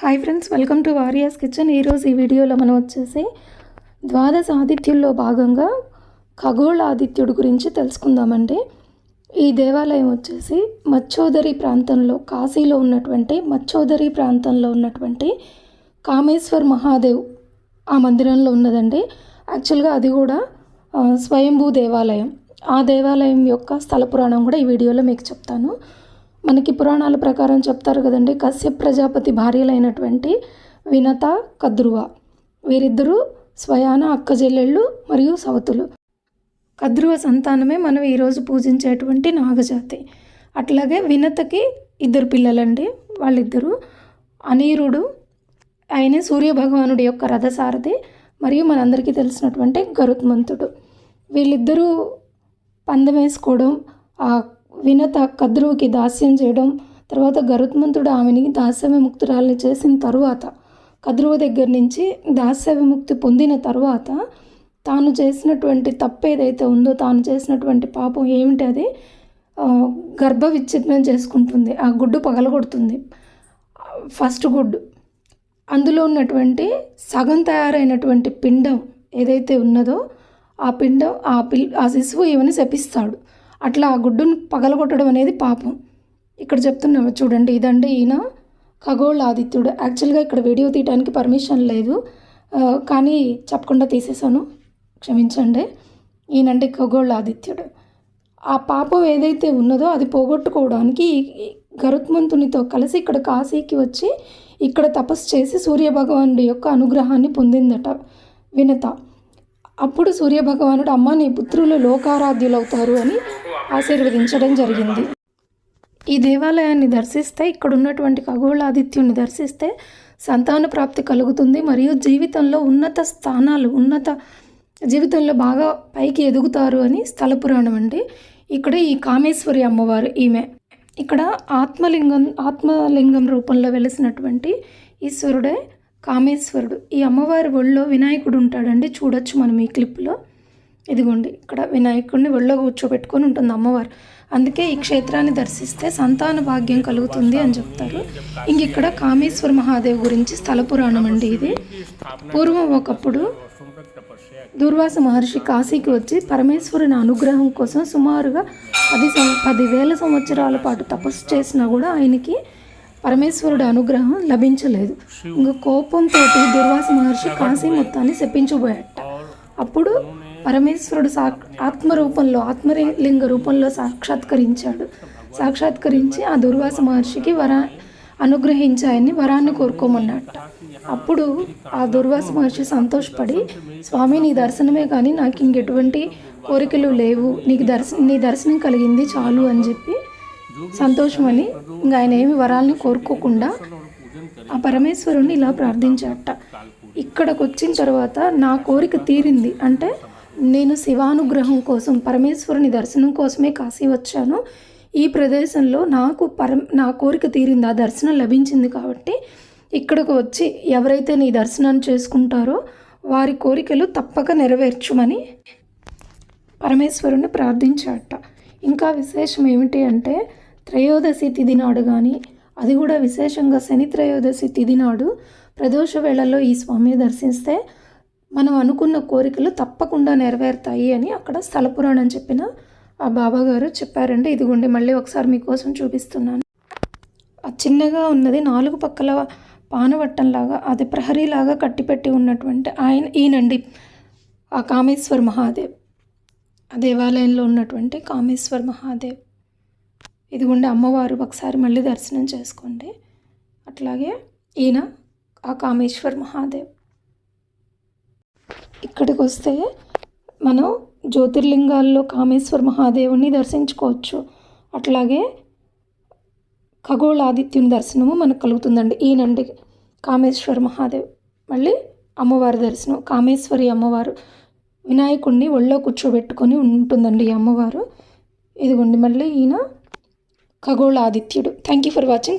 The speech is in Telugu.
Hi friends welcome to warriors kitchen ఈరోజు ఈ వీడియోలో మనం వచ్చేసి ద్వాదశ ఆదిత్యుల్లో భాగంగా ఖగోళ ఆదిత్యుడి గురించి తెలుసుకుందామండి. ఈ దేవాలయం వచ్చేసి మచ్చోదరి ప్రాంతంలో కాశీలో ఉన్నటువంటి మచ్చోదరి ప్రాంతంలో ఉన్నటువంటి కామేశ్వర్ మహాదేవ్ ఆ మందిరంలో ఉన్నదండి. యాక్చువల్గా అది కూడా స్వయంభూ దేవాలయం. ఆ దేవాలయం యొక్క స్థల పురాణం కూడా ఈ వీడియోలో మీకు చెప్తాను. మనకి పురాణాల ప్రకారం చెప్తారు కదండి కశ్యప్ ప్రజాపతి భార్యలైనటువంటి వినత కద్రువ. వీరిద్దరూ స్వయాన అక్కజెల్లెళ్ళు మరియు సవతులు. కద్రువ సంతానమే మనం ఈరోజు పూజించేటువంటి నాగజాతి. అట్లాగే వినతకి ఇద్దరు పిల్లలండి. వాళ్ళిద్దరూ అనీరుడు ఆయనే సూర్యభగవానుడి యొక్క రథసారథి మరియు మనందరికీ తెలిసినటువంటి గరుత్మంతుడు. వీళ్ళిద్దరూ పందెం వేసుకోవడం వినత కద్రువుకి దాస్యం చేయడం తర్వాత గరుత్మంతుడు ఆమెని దాస్య విముక్తురాలని చేసిన తరువాత కద్రువు దగ్గర నుంచి దాస్య విముక్తి పొందిన తర్వాత తాను చేసినటువంటి తప్పు ఏదైతే ఉందో తాను చేసినటువంటి పాపం ఏమిటి అది గర్భ విచ్ఛిన్నం చేసుకుంటుంది. ఆ గుడ్డు పగలగొడుతుంది. ఫస్ట్ గుడ్డు. అందులో ఉన్నటువంటి సగం తయారైనటువంటి పిండం ఏదైతే ఉన్నదో ఆ పిండం ఆ పిల్ ఆ శిశువు ఈమెను శపిస్తాడు. అట్లా ఆ గుడ్డును పగలగొట్టడం అనేది పాపం. ఇక్కడ చెప్తున్నాము చూడండి ఇదండి ఈయన ఖగోళ ఆదిత్యుడు యాక్చువల్గా ఇక్కడ వీడియో తీయడానికి పర్మిషన్ లేదు. కానీ చెప్పకుండా తీసేశాను. క్షమించండి. ఈయనంటే ఖగోళ ఆదిత్యుడు ఆ పాపం ఏదైతే ఉన్నదో అది పోగొట్టుకోవడానికి గరుత్మంతునితో కలిసి ఇక్కడ కాశీకి వచ్చి ఇక్కడ తపస్సు చేసి సూర్యభగవానుడి యొక్క అనుగ్రహాన్ని పొందిందట వినత. అప్పుడు సూర్యభగవానుడు అమ్మ నీ పుత్రులు లోకారాధ్యులవుతారు అని ఆశీర్వదించడం జరిగింది. ఈ దేవాలయాన్ని దర్శిస్తే ఇక్కడ ఉన్నటువంటి ఖగోళాదిత్యుని దర్శిస్తే సంతాన ప్రాప్తి కలుగుతుంది. మరియు జీవితంలో ఉన్నత స్థానాలు ఉన్నత జీవితంలో బాగా పైకి ఎదుగుతారు అని స్థల పురాణం అండి. ఇక్కడ ఈ కామేశ్వరి అమ్మవారు ఈమె. ఇక్కడ ఆత్మలింగం ఆత్మలింగం రూపంలో వెలిసినటువంటి ఈశ్వరుడే కామేశ్వరుడు. ఈ అమ్మవారి ఒళ్ళో వినాయకుడు ఉంటాడండి. చూడొచ్చు మనం ఈ క్లిప్లో. ఇదిగోండి ఇక్కడ వినాయకుడిని వెళ్ళ కూర్చోబెట్టుకొని ఉంటుంది అమ్మవారు. అందుకే ఈ క్షేత్రాన్ని దర్శిస్తే సంతాన భాగ్యం కలుగుతుంది అని చెప్తారు. ఇంక ఇక్కడ కామేశ్వర మహాదేవ్ గురించి స్థల పురాణం అండి ఇది. పూర్వం ఒకప్పుడు దుర్వాస మహర్షి కాశీకి వచ్చి పరమేశ్వరుని అనుగ్రహం కోసం సుమారుగా పది సం పదివేల సంవత్సరాల పాటు తపస్సు చేసినా కూడా ఆయనకి పరమేశ్వరుడి అనుగ్రహం లభించలేదు. ఇంకా కోపంతో దుర్వాస మహర్షి కాశీ మొత్తాన్ని శపించబోయట అప్పుడు పరమేశ్వరుడు సా ఆత్మ రూపంలో ఆత్మలింగ రూపంలో సాక్షాత్కరించాడు. సాక్షాత్కరించి ఆ దుర్వాస మహర్షికి వరా అనుగ్రహించాయని వరాన్ని కోరుకోమన్నట్ట. అప్పుడు ఆ దుర్వాస మహర్షి సంతోషపడి స్వామి నీ దర్శనమే కానీ నాకు ఇంకెటువంటి కోరికలు లేవు. నీకు దర్శ నీ దర్శనం కలిగింది చాలు అని చెప్పి సంతోషమని ఇంకా ఆయన ఏమి వరాలని కోరుకోకుండా ఆ పరమేశ్వరుణ్ణి ఇలా ప్రార్థించాట ఇక్కడికి వచ్చిన తర్వాత నా కోరిక తీరింది. అంటే నేను శివానుగ్రహం కోసం పరమేశ్వరుని దర్శనం కోసమే కాశీ వచ్చాను. ఈ ప్రదేశంలో నాకు పరం నా కోరిక తీరింది. ఆ దర్శనం లభించింది కాబట్టి ఇక్కడికి వచ్చి ఎవరైతే నీ దర్శనాన్ని చేసుకుంటారో వారి కోరికలు తప్పక నెరవేర్చుమని పరమేశ్వరుని ప్రార్థించాట. ఇంకా విశేషం ఏమిటి అంటే త్రయోదశి తిథి నాడు కానీ అది కూడా విశేషంగా శని త్రయోదశి తిథి నాడు ప్రదోష వేళల్లో ఈ స్వామిని దర్శిస్తే మనం అనుకున్న కోరికలు తప్పకుండా నెరవేరుతాయి అని అక్కడ స్థల పురాణం చెప్పిన ఆ బాబా గారు చెప్పారండి. ఇదిగోండి మళ్ళీ ఒకసారి మీకోసం చూపిస్తున్నాను. ఆ చిన్నగా ఉన్నది నాలుగు పక్కల పానవట్టంలాగా అది ప్రహరీలాగా కట్టిపెట్టి ఉన్నటువంటి ఆయన ఈయనండి ఆ కామేశ్వర్ మహాదేవ్. ఆ దేవాలయంలో ఉన్నటువంటి కామేశ్వర్ మహాదేవ్. ఇదిగోండి అమ్మవారు ఒకసారి మళ్ళీ దర్శనం చేసుకోండి అట్లాగే ఈయన ఆ కామేశ్వర్ మహాదేవ్. ఇక్కడికి వస్తే మనం జ్యోతిర్లింగాల్లో కామేశ్వర్ మహాదేవుని దర్శించుకోవచ్చు. అట్లాగే ఖగోళాదిత్యుని దర్శనము మనకు కలుగుతుందండి. ఈయనండి కామేశ్వర్ మహాదేవ్. మళ్ళీ అమ్మవారి దర్శనం కామేశ్వరి అమ్మవారు. వినాయకుడిని ఒళ్ళో కూర్చోబెట్టుకొని ఉంటుందండి ఈ అమ్మవారు. ఇదిగోండి మళ్ళీ ఈయన ఖగోళాదిత్యుడు థ్యాంక్ యూ ఫర్ వాచింగ్